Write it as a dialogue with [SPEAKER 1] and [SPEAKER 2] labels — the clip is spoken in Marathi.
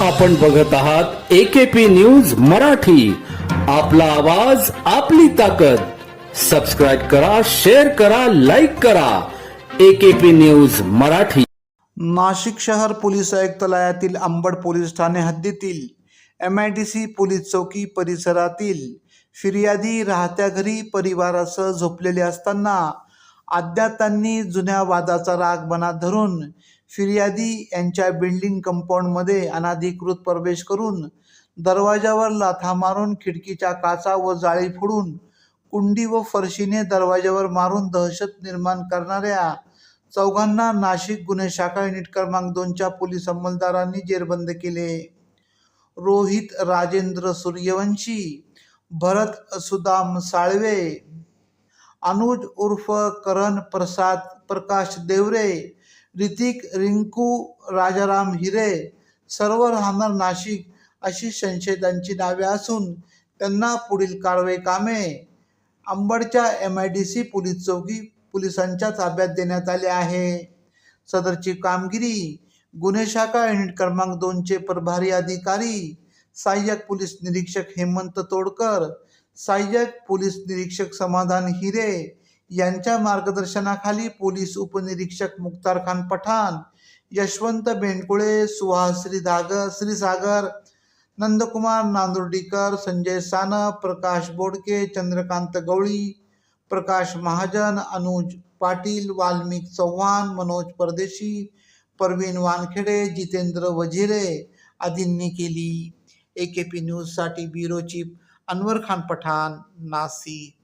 [SPEAKER 1] आपण बघत आहात एकेपी न्यूज मराठी. आपला आवाज आपली ताकद. सबस्क्राईब करा शेअर करा लाईक करा. AKP news Marathi.
[SPEAKER 2] नाशिक शहर पोलीस आयुक्तालयातील अंबड पोलीस ठाणे हद्दीतील M I D C police चौकी परिसरातील फिर्यादी राहत्या घरी परिवारासह झोपलेले असताना अज्ञातांनी जुन्या वादाचा राग मनात धरून फिर्यादी यांच्या बिल्डिंग कंपाऊंडमध्ये अनाधिकृत प्रवेश करून दरवाजावर लाथा मारून खिडकीच्या काचा व जाळी फोडून कुंडी व फरशीने दरवाजावर मारून दहशत निर्माण करणाऱ्या चौघांना नाशिक गुन्हे शाखा युनिट क्रमांक दोनच्या पोलीस अंमलदारांनी जेरबंद केले. रोहित राजेंद्र सूर्यवंशी भरत सुदाम साळवे अनुज उर्फ करण प्रसाद प्रकाश देवरे ऋतिक रिंकू राजाराम हिरे सर्व राहणार नाशिक अशी संशयितांची नावे असून त्यांना पुढील कारवाई कामे अंबडच्या M I D C police चौकी पोलिसांच्या ताब्यात देण्यात आले आहे. सदरची कामगिरी गुन्हे शाखा युनिट क्रमांक दोनचे प्रभारी अधिकारी सहाय्यक पोलीस निरीक्षक हेमंत तोडकर सहाय्यक पोलीस निरीक्षक समाधान हिरे यांच्या मार्गदर्शनाखाली पोलीस उपनिरीक्षक मुक्तार खान पठाण यशवंत बेंडकुळे सुहास श्रीधागर श्रीसागर नंदकुमार नांदुर्डीकर संजय सानप प्रकाश बोडके चंद्रकांत गवळी प्रकाश महाजन अनुज पाटील वाल्मिक चव्हाण मनोज परदेशी परवीन वानखेडे जितेंद्र वझिरे आदींनी केली. ए के पी न्यूजसाठी ब्युरो चीफ अनवर खान पठाण नासी